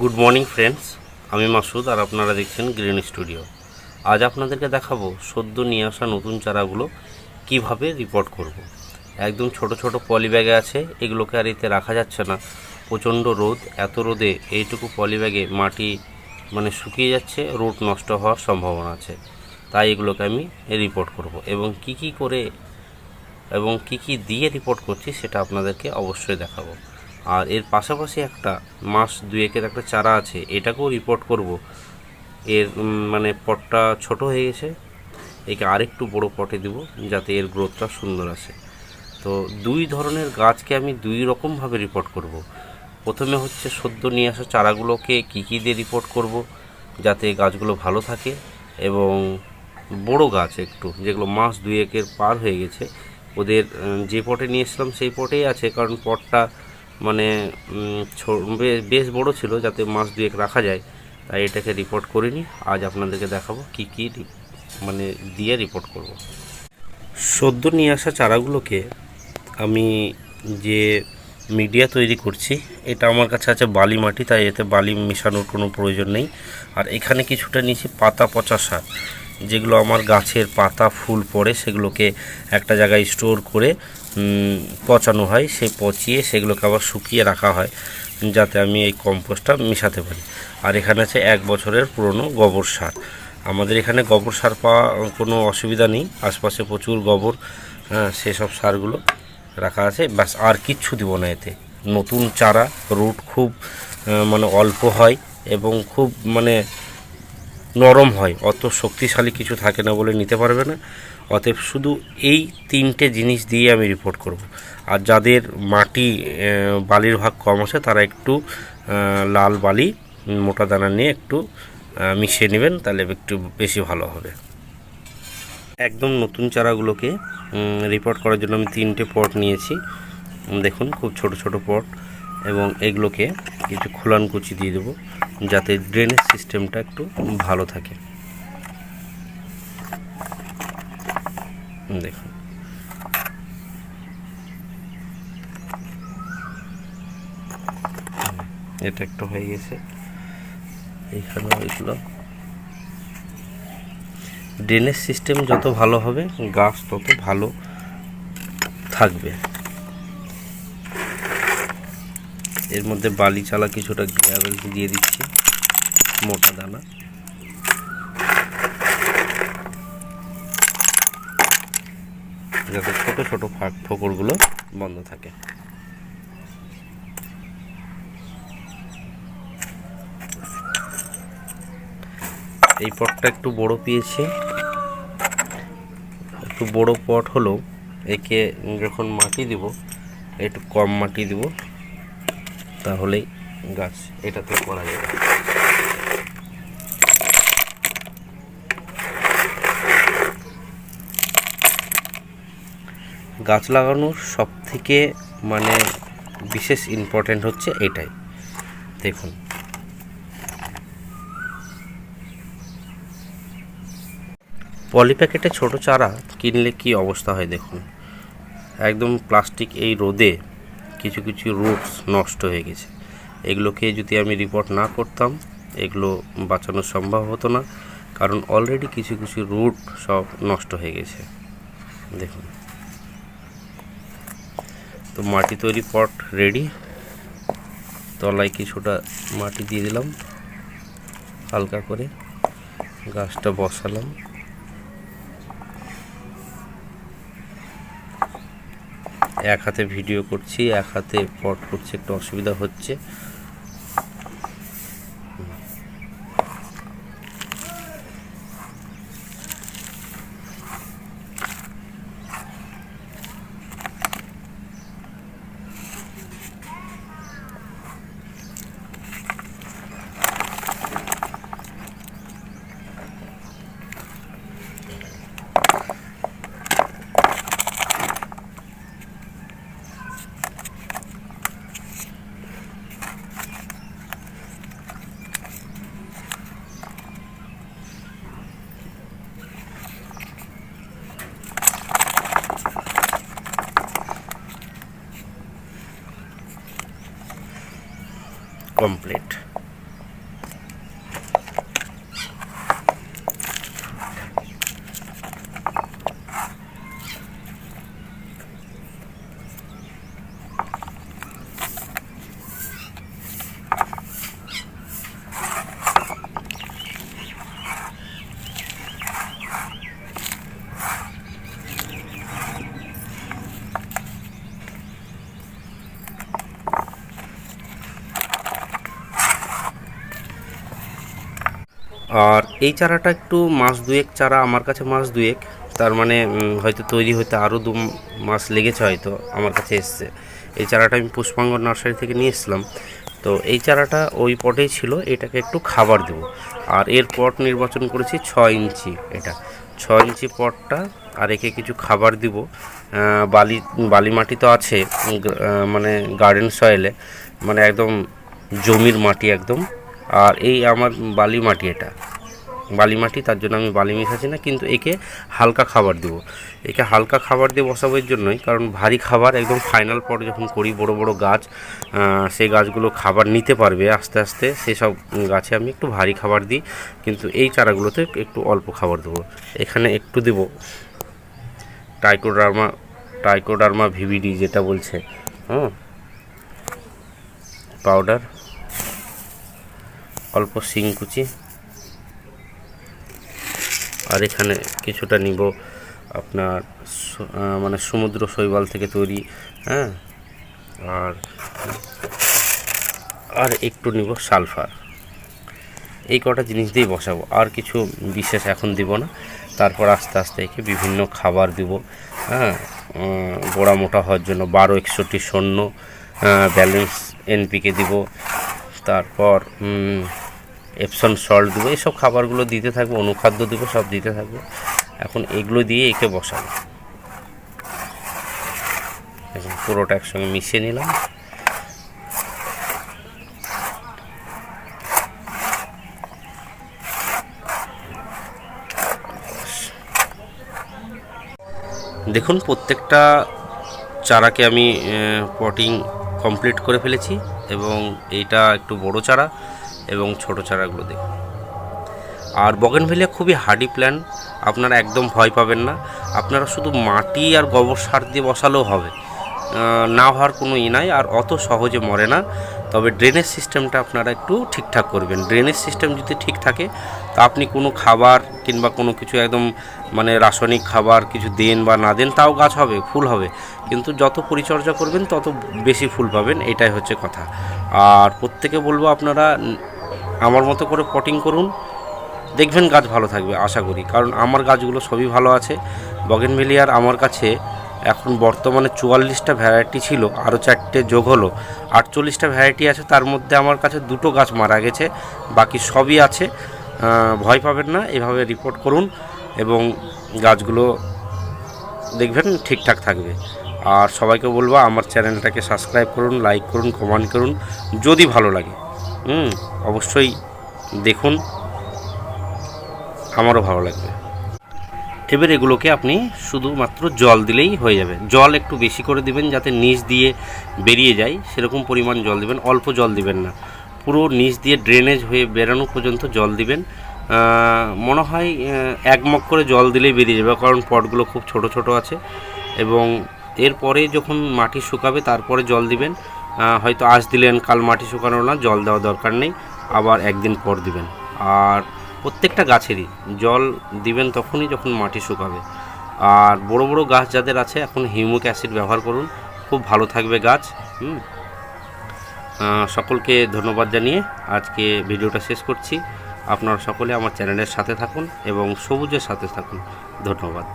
Good morning friends আমি মাসুদ আর আপনারা দেখছেন গ্রিন স্টুডিও আজ আপনাদেরকে দেখাবো সদ্য নিয়ে আসা নতুন চারাগুলো কীভাবে রিপোর্ট করব। একদম ছোট ছোট পলি ব্যাগে আছে, এগুলোকে আর এতে রাখা যাচ্ছে না। প্রচণ্ড রোদ, এত রোদে এইটুকু পলি ব্যাগে মাটি মানে শুকিয়ে যাচ্ছে, রোদ নষ্ট হওয়ার সম্ভাবনা আছে। তাই এগুলোকে আমি রিপোর্ট করব এবং কি কি করে এবং কি কি দিয়ে রিপোর্ট করছি সেটা আপনাদেরকে অবশ্যই দেখাবো। আর এর পাশাপাশি একটা মাস দুয়েকের একটা চারা আছে, এটাকেও রিপোর্ট করব এর মানে পটটা ছোট হয়ে গেছে, একে আরেকটু বড় পটে দিব যাতে এর গ্রোথটা সুন্দর আসে তো দুই ধরনের গাছকে আমি দুই রকমভাবে রিপোর্ট করব। প্রথমে হচ্ছে সদ্য নিয়ে আসা চারাগুলোকে কী কী দিয়ে রিপোর্ট করব যাতে গাছগুলো ভালো থাকে এবং বড় গাছ একটু, যেগুলো মাস দুয়েকের পার হয়ে গেছে, ওদের যে পটে নিয়ে এসলাম সেই পটেই আছে, কারণ পটটা মানে বেশ বড় ছিল যাতে মাস দুয়েক রাখা যায়। তাই এটাকে রিপোর্ট করিনি। আজ আপনাদেরকে দেখাবো কী কী মানে দিয়ে রিপোর্ট করব। সদ্য নিয়ে আসা চারাগুলোকে আমি যে মিডিয়া তৈরি করছি, এটা আমার কাছে আছে বালি মাটি, তাই এতে বালি মেশানোর কোনো প্রয়োজন নেই। আর এখানে কিছুটা নিয়েছি পাতা পচা সার, যেগুলো আমার গাছের পাতা, ফুল পড়ে সেগুলোকে একটা জায়গায় স্টোর করে পচানো হয়, সেই পচিয়ে সেগুলোকে আবার শুকিয়ে রাখা হয়, যাতে আমি এই কম্পোস্টটা মেশাতে পারি। আর এখানে আছে এক বছরের পুরনো গোবর সার। আমাদের এখানে গোবর সার পাওয়া কোনো অসুবিধা নেই, আশপাশে প্রচুর গোবর হ্যাঁ সেসব সারগুলো রাখা আছে। ব্যাস, আর কিচ্ছু দিব না এতে। নতুন চারা, রুট খুব মানে অল্প হয় এবং খুব মানে নরম হয়। অত শক্তিশালী কিছু থাকে না বলে নিতে পারবে না। অতএব শুধু এই তিনটে জিনিস দিয়ে আমি রিপোর্ট করব। আর যাদের মাটি বালির ভাগ কম আছে, তারা একটু লাল বালি, মোটা দানা নিয়ে একটু মিশিয়ে নেবেন, তাহলে একটু বেশি ভালো হবে। একদম নতুন চারাগুলোকে রিপোর্ট করার জন্য আমি তিনটে পট নিয়েছি। দেখুন, খুব ছোট ছোট পট এবং এগুলোকে কিছু খোলান কুচি দিয়ে দেবো, যাতে ড্রেনেজ সিস্টেমটা একটু ভালো থাকে। দেখুন। এটা একটু হয়ে গেছে। এইখানে এগুলো। ড্রেনেজ সিস্টেম যত ভালো হবে, গাছ তত ভালো থাকবে। এর মধ্যে বালি চালা কিছুটা গ্রাভেল দিয়ে দিচ্ছি, মোটা দানা। যাতে ছোট ছোট ফাঁক ফোকরগুলো বন্ধ থাকে। এই পটটা একটু বড় পেয়েছে। একটু বড় পট হলো একে যখন মাটি দিব, একটু কম মাটি দিব, তাহলেই গাছ এটাতে করা যাবে। গাছ লাগানোর সব থেকে মানে বিশেষ ইম্পর্ট্যান্ট হচ্ছে এটাই। দেখুন। পলি প্যাকেটে ছোট চারা কিনলে কি অবস্থা হয় দেখুন। একদম প্লাস্টিক এই রোদে কিছু কিছু রুটস নষ্ট হয়ে গেছে। এগুলোকে যদি আমি রিপোর্ট না করতাম, এগুলো বাঁচানো সম্ভব হতো না। কারণ অলরেডি কিছু কিছু রুট সব নষ্ট হয়ে গেছে। দেখুন। তো মাটি তৈরি পট রেডি তলায় কিছুটা মাটি দিয়ে দিলাম। হালকা করে গাছটা বসালাম। এক হাতে ভিডিও করছি, এক হাতে পট করছি, একটু অসুবিধা হচ্ছে। complete. আর এই চারাটা একটু মাস দুয়েক চারা আমার কাছে মাস দুয়েক, তার মানে হয়তো তৈরি হতে আরও দু মাস লেগেছে হয়তো আমার কাছে এসছে। এই চারাটা আমি পুষ্পাঙ্গ নার্সারি থেকে নিয়ে এসলাম তো এই চারাটা ওই পটেই ছিল, এটাকে একটু খাবার দেব। আর এর পট নির্বাচন করেছি ছ ইঞ্চি এটা। ছ ইঞ্চি পটটা আর একে কিছু খাবার দিব। বালি বালি মাটি তো আছে মানে গার্ডেন সয়েলে মানে একদম জমির মাটি একদম। আর এই আমার বালি মাটি এটা। বালি মাটি, তার জন্য আমি বালি মিশাচ্ছি না, কিন্তু একে হালকা খাবার দেবো। একে হালকা খাবার দিয়ে বসাবো এর জন্যই, কারণ ভারী খাবার একদম ফাইনাল পর যখন করি, বড় বড় গাছ সেই গাছগুলো খাবার নিতে পারবে আস্তে আস্তে, সেসব গাছে আমি একটু ভারী খাবার দিই, কিন্তু এই চারাগুলোতে একটু অল্প খাবার দেবো। এখানে একটু দেবো টাইকোডার্মা টাইকোডার্মা ভিভিডি যেটা বলছে হ্যাঁ পাউডার অল্প শিং কুচি। আর এখানে কিছুটা নিব আপনার মানে সমুদ্র শৈবাল থেকে তৈরি হ্যাঁ? আর আর একটু নিব সালফার। এই কটা জিনিস দিয়েই বসাবো, আর কিছু বিশেষ এখন দিব না। তারপর আস্তে আস্তে একে বিভিন্ন খাবার দিব হ্যাঁ? গোড়া মোটা হওয়ার জন্য বারো একষট্টি শূন্য ব্যালেন্স এনপিকে দিব। তারপর এপসন সল্ট দেবো। এইসব খাবারগুলো দিতে থাকব, অনুখাদ্য দেবো, সব দিতে থাকব। এখন এগুলো দিয়ে একে বসাবো। এখন পুরোটা একসঙ্গে মিশিয়ে নিলাম। দেখুন, প্রত্যেকটা চারাকে আমি পটিং কমপ্লিট করে ফেলেছি এবং এইটা একটু বড় চারা। এবং ছোট চারাগুলো দেখুন। আর বগেনভেলিয়া খুবই হার্ডি প্ল্যান আপনারা একদম ভয় পাবেন না। আপনারা শুধু মাটি আর গোবর সার দিয়ে বসালেও হবে। না হওয়ার কোনো ই নাই, আর অত সহজে মরে না। তবে ড্রেনেজ সিস্টেমটা আপনারা একটু ঠিকঠাক করবেন। ড্রেনেজ সিস্টেম যদি ঠিক থাকে, তা আপনি কোনো খাবার কিংবা কোনো কিছু একদম মানে রাসায়নিক খাবার কিছু দেন বা না দেন, তাও গাছ হবে, ফুল হবে। কিন্তু যত পরিচর্যা করবেন, তত বেশি ফুল পাবেন, এটাই হচ্ছে কথা। আর প্রত্যেকে বলব আপনারা আমার মতো করে পটিং করুন। দেখবেন গাছ ভালো থাকবে, আশা করি। কারণ আমার গাছগুলো সবই ভালো আছে। বগেনভেলিয়ার আমার কাছে এখন বর্তমানে চুয়াল্লিশটা ভ্যারাইটি ছিল, আরও চারটে যোগ হলো। আটচল্লিশটা ভ্যারাইটি আছে, তার মধ্যে আমার কাছে দুটো গাছ মারা গেছে, বাকি সবই আছে। ভয় পাবেন না, এভাবে রিপোর্ট করুন এবং গাছগুলো দেখবেন ঠিকঠাক থাকবে। আর সবাইকে বলব, আমার চ্যানেলটাকে সাবস্ক্রাইব করুন লাইক করুন কমেন্ট করুন, যদি ভালো লাগে। হুম, অবশ্যই দেখুন। আমারও ভালো লাগবে। এবার এগুলোকে আপনি শুধুমাত্র জল দিলেই হয়ে যাবে। জল একটু বেশি করে দিবেন যাতে নিচ দিয়ে বেরিয়ে যায়। সেরকম পরিমাণ জল দিবেন, অল্প জল দিবেন না। পুরো নিচ দিয়ে ড্রেনেজ হয়ে বেরানো পর্যন্ত জল দিবেন। মনে হয় এক মগ করে জল দিলেই বেরিয়ে যাবে, কারণ পটগুলো খুব ছোট ছোট আছে। এবং এরপরে যখন মাটি শুকাবে, তারপরে জল দিবেন। হয়তো আজ দিলেন, কাল মাটি শুকানো না, জল দেওয়া দরকার নেই, আবার একদিন পর দিবেন। আর প্রত্যেকটা গাছেরই জল দিবেন তখনই যখন মাটি শুকাবে। আর বড় বড় গাছ যাদের আছে, এখন হিউমিক অ্যাসিড ব্যবহার করুন। খুব ভালো থাকবে গাছ সকলকে ধন্যবাদ জানিয়ে আজকে ভিডিওটা শেষ করছি। আপনারা সকলে আমার চ্যানেলের সাথে থাকুন এবং সবুজের সাথে থাকুন। ধন্যবাদ।